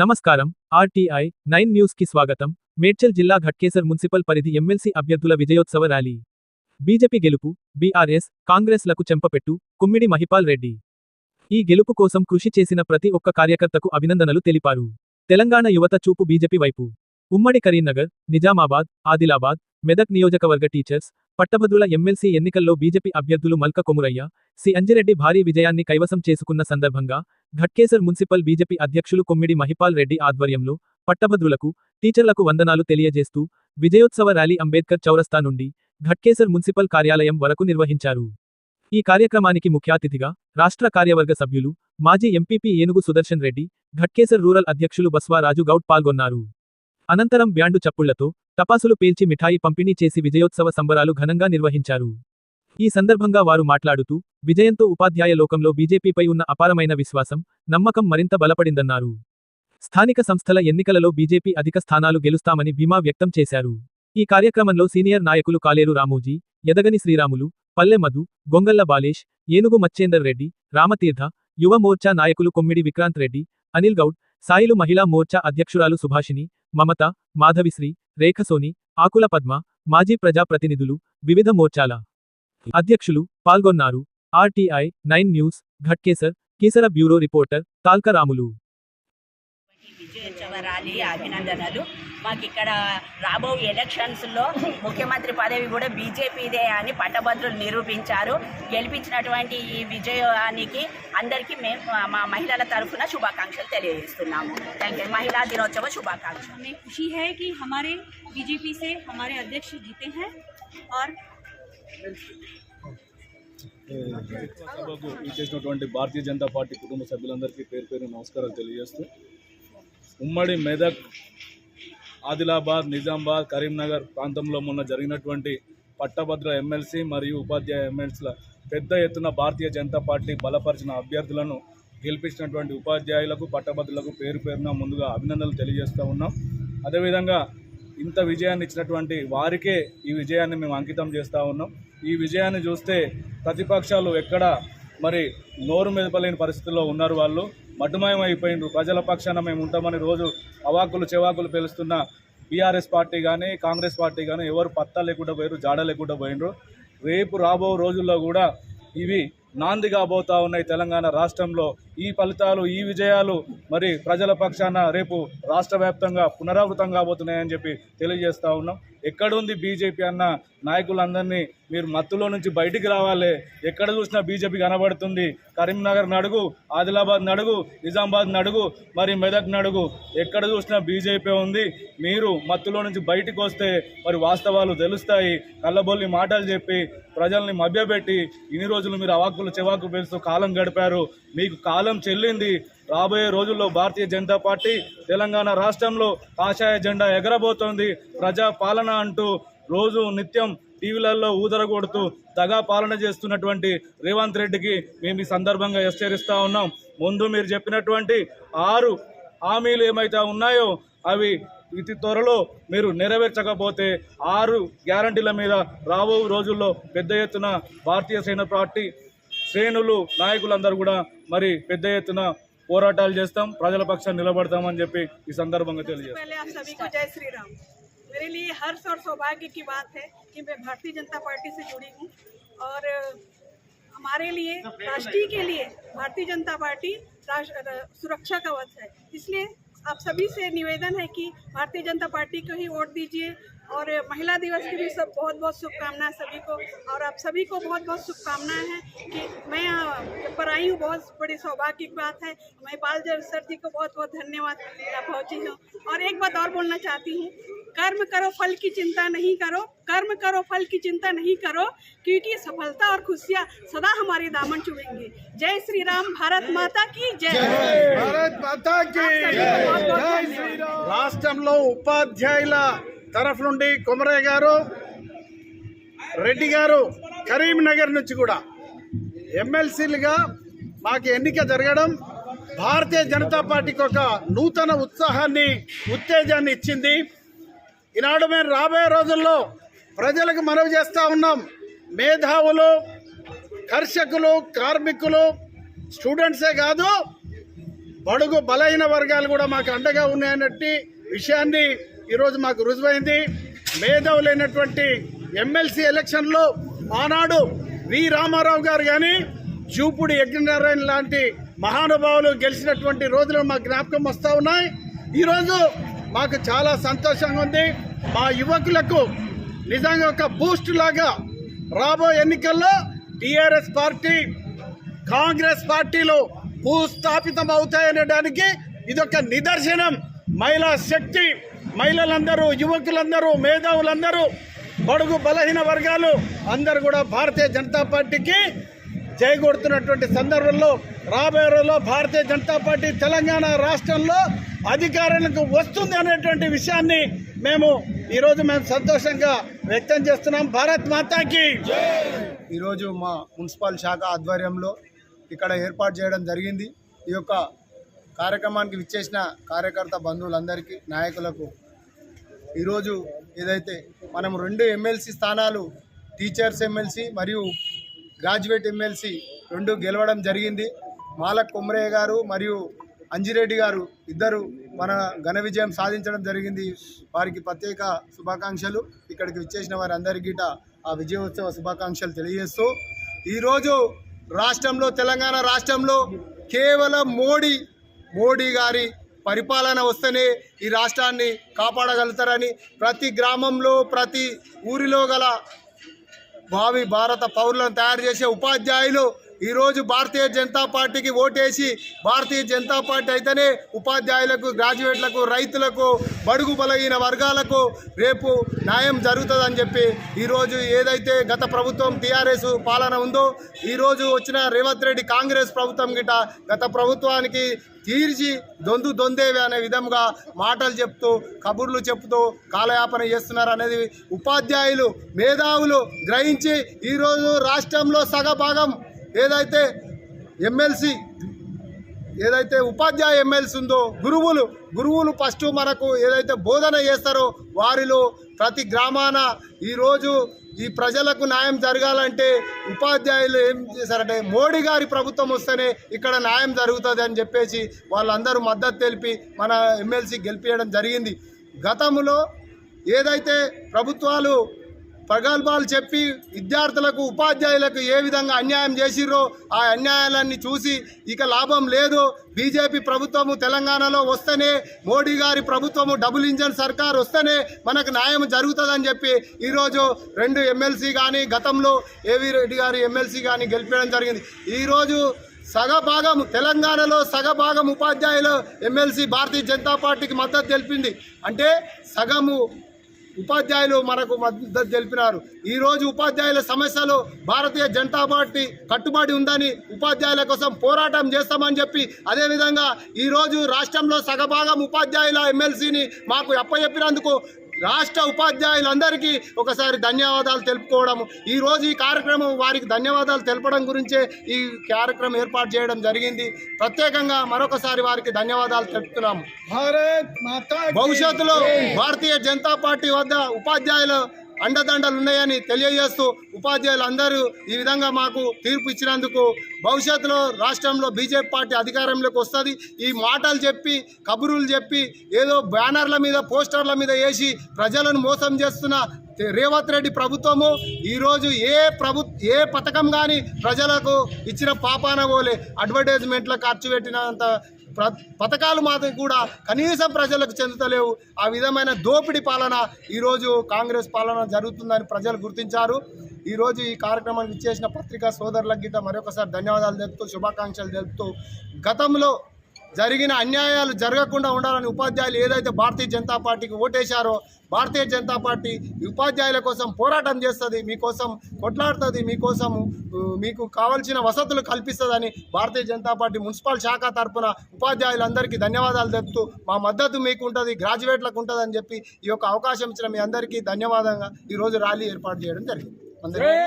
నమస్కారం. RTI nine న్యూస్కి స్వాగతం. మేడ్చల్ జిల్లా ఘట్కేసర్ మున్సిపల్ పరిధి ఎమ్మెల్సీ అభ్యర్థుల విజయోత్సవ ర్యాలీ. బీజేపీ గెలుపు బీఆర్ఎస్ కాంగ్రెస్లకు చెంపపెట్టు కుమ్మిడి మహిపాల్ రెడ్డి. ఈ గెలుపు కోసం కృషి చేసిన ప్రతి ఒక్క కార్యకర్తకు అభినందనలు తెలిపారు. తెలంగాణ యువత చూపు బీజేపీ వైపు. ఉమ్మడి కరీంనగర్ నిజామాబాద్ ఆదిలాబాద్ మెదక్ నియోజకవర్గ టీచర్స్ పట్టభద్రుల ఎమ్మెల్సీ ఎన్నికల్లో బీజేపీ అభ్యర్థులు మల్క కొమురయ్య సి. అంజిరెడ్డి భారీ విజయాన్ని కైవసం చేసుకున్న సందర్భంగా ఘట్కేసర్ మున్సిపల్ బీజేపీ అధ్యక్షులు కొమ్మిడి మహిపాల్ రెడ్డి ఆధ్వర్యంలో పట్టభద్రులకు టీచర్లకు వందనాలు తెలియజేస్తూ విజయోత్సవ ర్యాలీ అంబేద్కర్ చౌరస్తా నుండి ఘట్కేసర్ మున్సిపల్ కార్యాలయం వరకు నిర్వహించారు. ఈ కార్యక్రమానికి ముఖ్య అతిథిగా రాష్ట్ర కార్యవర్గ సభ్యులు మాజీ ఎంపీపీ ఏనుగు సుదర్శన్ రెడ్డి ఘట్కేసర్ రూరల్ అధ్యక్షులు బస్వారాజు గౌడ్ పాల్గొన్నారు. అనంతరం బ్యాండు చప్పుళ్ళతో టపాసులు పేల్చి మిఠాయి పంపిణీ చేసి విజయోత్సవ సంబరాలు ఘనంగా నిర్వహించారు. ఈ సందర్భంగా వారు మాట్లాడుతూ విజయంతో ఉపాధ్యాయ లోకంలో బీజేపీపై ఉన్న అపారమైన విశ్వాసం నమ్మకం మరింత బలపడిందన్నారు. స్థానిక సంస్థల ఎన్నికలలో బీజేపీ అధిక స్థానాలు గెలుస్తామని భీమా వ్యక్తం చేశారు. ఈ కార్యక్రమంలో సీనియర్ నాయకులు కాలేరు రామోజీ ఎదగని శ్రీరాములు పల్లె మధు గొంగల్ల బాలేష్ ఏనుగు మచ్చేందర్ రెడ్డి రామతీర్థ యువ మోర్చా నాయకులు కొమ్మిడి విక్రాంత్ రెడ్డి అనిల్ గౌడ్ సాయిలు మహిళా మోర్చా అధ్యక్షురాలు సుభాషిని మమత మాధవిశ్రీ రేఖసోని ఆకుల పద్మ మాజీ ప్రజాప్రతినిధులు వివిధ మోర్చాల అధ్యక్షులు పాల్గొన్నారు. RTI nine news Ghatkesar Keesara bureau reporter Talkaramulu. విజయోత్సవ ర్యాలీ అభినందనలు. మాకు ఇక్కడ రాబో ఎలక్షన్స్లో ముఖ్యమంత్రి పదవి కూడా బీజేపీదే అని పట్టభద్రులు నిరూపించారు గెలిపించినటువంటి ఈ విజయానికి అందరికీ మేము మా మహిళల తరఫున శుభాకాంక్షలు తెలియజేస్తున్నాము థ్యాంక్ యూ మహిళా దినోత్సవ శుభాకాంక్షలు हमें खुशी है कि हमारे बीजेपी से हमारे अध्यक्ष जीते हैं और సభకు ఇచ్చేసినటువంటి భారతీయ జనతా పార్టీ కుటుంబ సభ్యులందరికీ పేరు పేరు నమస్కారాలు తెలియజేస్తూ ఉమ్మడి మెదక్ ఆదిలాబాద్ నిజామాబాద్ కరీంనగర్ ప్రాంతంలో మొన్న జరిగినటువంటి పట్టభద్ర ఎమ్మెల్సీ మరియు ఉపాధ్యాయ ఎమ్మెల్సీల పెద్ద ఎత్తున భారతీయ జనతా పార్టీ బలపరిచిన అభ్యర్థులను గెలిపించినటువంటి ఉపాధ్యాయులకు పట్టభద్రులకు పేరు పేరున ముందుగా అభినందనలు తెలియజేస్తూ ఉన్నాం. అదేవిధంగా ఇంత విజయాన్ని ఇచ్చినటువంటి వారికే ఈ విజయాన్ని మేము అంకితం చేస్తూ ఉన్నాం. ఈ విజయాన్ని చూస్తే ప్రతిపక్షాలు ఎక్కడ మరి నోరు మెదపలేని పరిస్థితుల్లో ఉన్నారు వాళ్ళు. మడ్డుమయం అయిపోయిండ్రు ప్రజల పక్షాన మేము ఉంటామని రోజు అవాకులు చెవాకులు పిలుస్తున్న బీఆర్ఎస్ పార్టీ కానీ కాంగ్రెస్ పార్టీ కానీ ఎవరు పత్తా లేకుండా పోయారు జాడ లేకుండా పోయినరు రేపు రాబో రోజుల్లో కూడా ఇవి నాంది కాబోతా ఉన్నాయి తెలంగాణ రాష్ట్రంలో. ఈ ఫలితాలు ఈ విజయాలు మరి ప్రజల పక్షాన రేపు రాష్ట్ర వ్యాప్తంగా పునరావృతం కాబోతున్నాయని చెప్పి తెలియజేస్తా ఉన్నాం. ఎక్కడుంది బీజేపీ అన్న నాయకులందరినీ మీరు మత్తులో నుంచి బయటికి రావాలి. ఎక్కడ చూసినా బీజేపీ కనబడుతుంది. కరీంనగర్ నడుగు ఆదిలాబాద్ నడుగు నిజామాబాద్ నడుగు మరి మెదక్ నడుగు. ఎక్కడ చూసినా బీజేపీ ఉంది. మీరు మత్తులో నుంచి బయటికి వస్తే మరి వాస్తవాలు తెలుస్తాయి. కళ్ళబొల్లి మాటలు చెప్పి ప్రజల్ని మభ్యపెట్టి ఇన్ని రోజులు మీరు అవాకులు చెవాకు పేరుస్తూ కాలం గడిపారు. మీకు కాలం చెల్లింది రాబోయే రోజుల్లో భారతీయ జనతా పార్టీ తెలంగాణ రాష్ట్రంలో కాషాయ జెండా ఎగరబోతోంది. ప్రజా పాలన అంటూ రోజు నిత్యం టీవీలలో ఊదర కొడుతూ దగా పాలన చేస్తున్నటువంటి రేవంత్ రెడ్డికి మేము ఈ సందర్భంగా హెచ్చరిస్తూ ఉన్నాం. ముందు మీరు చెప్పినటువంటి ఆరు హామీలు ఏమైతే ఉన్నాయో అవి ఇతి త్వరలో మీరు నెరవేర్చకపోతే ఆరు గ్యారంటీల మీద రాబో రోజుల్లో పెద్ద ఎత్తున భారతీయ సేన పార్టీ శ్రేణులు నాయకులందరూ కూడా మరి పెద్ద ఎత్తున పోరాటాలు చేస్తాం ప్రజల పక్షాన్ని నిలబడతామని చెప్పి ఈ సందర్భంగా తెలియజేస్తాం पहले आप सभी को जय श्री राम मेरे लिए हर्ष और सौभाग्य की बात है कि मैं भारतीय जनता पार्टी से जुड़ी हूँ और अ, हमारे लिए राष्ट्रीय के लिए भारतीय जनता पार्टी राष्ट्र अ, सुरक्षा कवच है इसलिए आप सभी से निवेदन है कि भारतीय जनता पार्टी को ही वोट दीजिए और महिला दिवस की भी सब बहुत बहुत शुभकामनाएँ सभी को। और आप सभी को बहुत बहुत शुभकामनाएँ हैं कि मैं यहाँ पर आई हूँ बहुत बड़ी सौभाग्य की बात है। मैं बाल जल सर जी को बहुत बहुत धन्यवाद पहुँची हूँ। और एक बात और बोलना चाहती हूँ कर्म करो फल की चिंता नहीं करो। कर्म करो फल की चिंता नहीं करो। क्योंकि सफलता और खुशियाँ सदा हमारे दामन चुभेंगे। जय श्री राम भारत माता की जय। भारत माता की जय। श्री राम राष्ट्र उपाध्याय తరఫు నుండి కుమరయ్య గారు రెడ్డి గారు కరీంనగర్ నుంచి కూడా ఎమ్మెల్సీలుగా మాకు ఎన్నిక జరగడం భారతీయ జనతా పార్టీకి ఒక నూతన ఉత్సాహాన్ని ఉత్తేజాన్ని ఇచ్చింది. ఈనాడు మేము రాబోయే రోజుల్లో ప్రజలకు మనవి చేస్తూ ఉన్నాం. మేధావులు కర్షకులు కార్మికులు స్టూడెంట్సే కాదు బడుగు బలహీన వర్గాలు కూడా మాకు అండగా ఉన్నాయన్నట్టు విషయాన్ని ఈరోజు మాకు రుజువైంది. మేధావులైనటువంటి ఎమ్మెల్సీ ఎలక్షన్లో ఆనాడు వి రామారావు గారు కానీ చూపుడు యజ్ఞనారాయణ లాంటి మహానుభావులు గెలిచినటువంటి రోజులు మాకు జ్ఞాపకం వస్తూ ఉన్నాయి. ఈరోజు మాకు చాలా సంతోషంగా ఉంది. మా యువకులకు నిజంగా ఒక బూస్ట్ లాగా రాబోయే ఎన్నికల్లో టీఆర్ఎస్ పార్టీ కాంగ్రెస్ పార్టీలో భూస్థాపితం అవుతాయనడానికి ఇదొక నిదర్శనం. మహిళా శక్తి మహిళలందరూ యువకులందరూ మేధావులందరూ బడుగు బలహీన వర్గాలు అందరూ కూడా భారతీయ జనతా పార్టీకి జై సందర్భంలో రాబోయే రోజుల్లో భారతీయ జనతా పార్టీ తెలంగాణ రాష్ట్రంలో అధికారులకు వస్తుంది అనేటువంటి విషయాన్ని మేము ఈరోజు మేము సంతోషంగా వ్యక్తం చేస్తున్నాం. భారత్ మాతాకి ఈరోజు మా మున్సిపల్ శాఖ ఆధ్వర్యంలో ఇక్కడ ఏర్పాటు చేయడం జరిగింది. ఈ యొక్క కార్యక్రమానికి విచ్చేసిన కార్యకర్త బంధువులందరికీ నాయకులకు ఈరోజు ఏదైతే మనం రెండు ఎమ్మెల్సీ స్థానాలు టీచర్స్ ఎమ్మెల్సీ మరియు గ్రాడ్యుయేట్ ఎమ్మెల్సీ రెండు గెలవడం జరిగింది. మాలక్ కొమరయ్య గారు మరియు అంజిరెడ్డి గారు ఇద్దరు మన ఘన విజయం సాధించడం జరిగింది. వారికి ప్రత్యేక శుభాకాంక్షలు. ఇక్కడికి విచ్చేసిన వారందరికీ ఆ విజయోత్సవ శుభాకాంక్షలు తెలియజేస్తూ ఈరోజు రాష్ట్రంలో తెలంగాణ రాష్ట్రంలో కేవలం మోడీ మోడీ గారి పరిపాలన వస్తేనే ఈ రాష్ట్రాన్ని కాపాడగలుగుతారని ప్రతి గ్రామంలో ప్రతి ఊరిలో గల భావి భారత పౌరులను తయారు చేసే ఉపాధ్యాయులు ఈరోజు భారతీయ జనతా పార్టీకి ఓటేసి భారతీయ జనతా పార్టీ అయితేనే ఉపాధ్యాయులకు గ్రాడ్యుయేట్లకు రైతులకు బడుగు బలహీన వర్గాలకు రేపు న్యాయం జరుగుతుందని చెప్పి ఈరోజు ఏదైతే గత ప్రభుత్వం టీఆర్ఎస్ పాలన ఉందో ఈరోజు వచ్చిన రేవంత్ రెడ్డి కాంగ్రెస్ ప్రభుత్వం గిట గత ప్రభుత్వానికి తీర్చి దొందు దొందేవి అనే విధంగా మాటలు చెప్తూ కబుర్లు చెప్తూ కాలయాపన చేస్తున్నారు అనేది ఉపాధ్యాయులు మేధావులు గ్రహించి ఈరోజు రాష్ట్రంలో సగభాగం ఏదైతే ఎమ్మెల్సీ ఏదైతే ఉపాధ్యాయ ఎమ్మెల్సీ ఉందో గురువులు గురువులు ఫస్ట్ మనకు ఏదైతే బోధన చేస్తారో వారిలో ప్రతి గ్రామాన ఈరోజు ఈ ప్రజలకు న్యాయం జరగాలంటే ఉపాధ్యాయులు ఏం చేశారంటే మోడీ గారి ప్రభుత్వం వస్తేనే ఇక్కడ న్యాయం జరుగుతుంది అని చెప్పేసి వాళ్ళందరూ మద్దతు తెలిపి మన ఎమ్మెల్సీ గెలిపించడం జరిగింది. గతంలో ఏదైతే ప్రభుత్వాలు ప్రగల్భాలు చెప్పి విద్యార్థులకు ఉపాధ్యాయులకు ఏ విధంగా అన్యాయం చేసిర్రో ఆ అన్యాయాలన్నీ చూసి ఇక లాభం లేదు. బీజేపీ ప్రభుత్వము తెలంగాణలో వస్తేనే మోడీ గారి ప్రభుత్వము డబుల్ ఇంజన్ సర్కార్ వస్తేనే మనకు న్యాయం జరుగుతుందని చెప్పి ఈరోజు రెండు ఎమ్మెల్సీ కానీ గతంలో ఏవి రెడ్డి గారి ఎమ్మెల్సీ కానీ గెలిపించడం జరిగింది. ఈరోజు సగభాగం తెలంగాణలో సగభాగం ఉపాధ్యాయులు ఎమ్మెల్సీ భారతీయ జనతా పార్టీకి మద్దతు తెలిపింది. అంటే సగము ఉపాధ్యాయులు మనకు మద్దతు తెలిపినారు. ఈరోజు ఉపాధ్యాయుల సమస్యలు భారతీయ జనతా పార్టీ కట్టుబడి ఉందని ఉపాధ్యాయుల కోసం పోరాటం చేస్తామని చెప్పి అదేవిధంగా ఈరోజు రాష్ట్రంలో సగభాగం ఉపాధ్యాయుల ఎమ్మెల్సీని మాకు అప్పచెప్పినందుకు రాష్ట్ర ఉపాధ్యాయులందరికీ ఒకసారి ధన్యవాదాలు తెలుపుకోవడం ఈ రోజు ఈ కార్యక్రమం వారికి ధన్యవాదాలు తెలపడం గురించే ఈ కార్యక్రమం ఏర్పాటు చేయడం జరిగింది. ప్రత్యేకంగా మరొకసారి వారికి ధన్యవాదాలు తెలుపుతున్నాము. భవిష్యత్తులో భారతీయ జనతా పార్టీ వద్ద ఉపాధ్యాయులు అండదండలు ఉన్నాయని తెలియజేస్తూ ఉపాధ్యాయులు అందరూ ఈ విధంగా మాకు తీర్పు ఇచ్చినందుకు భవిష్యత్తులో రాష్ట్రంలో బీజేపీ పార్టీ అధికారంలోకి వస్తుంది. ఈ మాటలు చెప్పి కబురులు చెప్పి ఏదో బ్యానర్ల మీద పోస్టర్ల మీద వేసి ప్రజలను మోసం చేస్తున్న రేవంత్ రెడ్డి ప్రభుత్వము ఈరోజు ఏ ప్రభు ఏ పథకం కానీ ప్రజలకు ఇచ్చిన పాపాన పోలే. అడ్వర్టైజ్మెంట్లో ఖర్చు పెట్టినంత పథకాలు మాత్రం కూడా కనీసం ప్రజలకు చెందుతలేవు. ఆ విధమైన దోపిడీ పాలన ఈరోజు కాంగ్రెస్ పాలన జరుగుతుందని ప్రజలు గుర్తించారు. ఈరోజు ఈ కార్యక్రమానికి ఇచ్చేసిన పత్రికా సోదరులకు గిట్ట మరొకసారి ధన్యవాదాలు తెలుపుతూ శుభాకాంక్షలు తెలుపుతూ గతంలో జరిగిన అన్యాయాలు జరగకుండా ఉండాలని ఉపాధ్యాయులు ఏదైతే భారతీయ జనతా పార్టీకి ఓటేశారో భారతీయ జనతా పార్టీ ఉపాధ్యాయుల కోసం పోరాటం చేస్తుంది మీకోసం కొట్లాడుతుంది మీకోసం మీకు కావాల్సిన వసతులు కల్పిస్తుందని భారతీయ జనతా పార్టీ మున్సిపల్ శాఖ తరఫున ఉపాధ్యాయులందరికీ ధన్యవాదాలు తెలుపుతూ మా మద్దతు మీకు ఉంటుంది గ్రాడ్యుయేట్లకు ఉంటుందని చెప్పి ఈ యొక్క అవకాశం ఇచ్చిన మీ అందరికీ ధన్యవాదంగా ఈరోజు ర్యాలీ ఏర్పాటు చేయడం జరిగింది. అందరికీ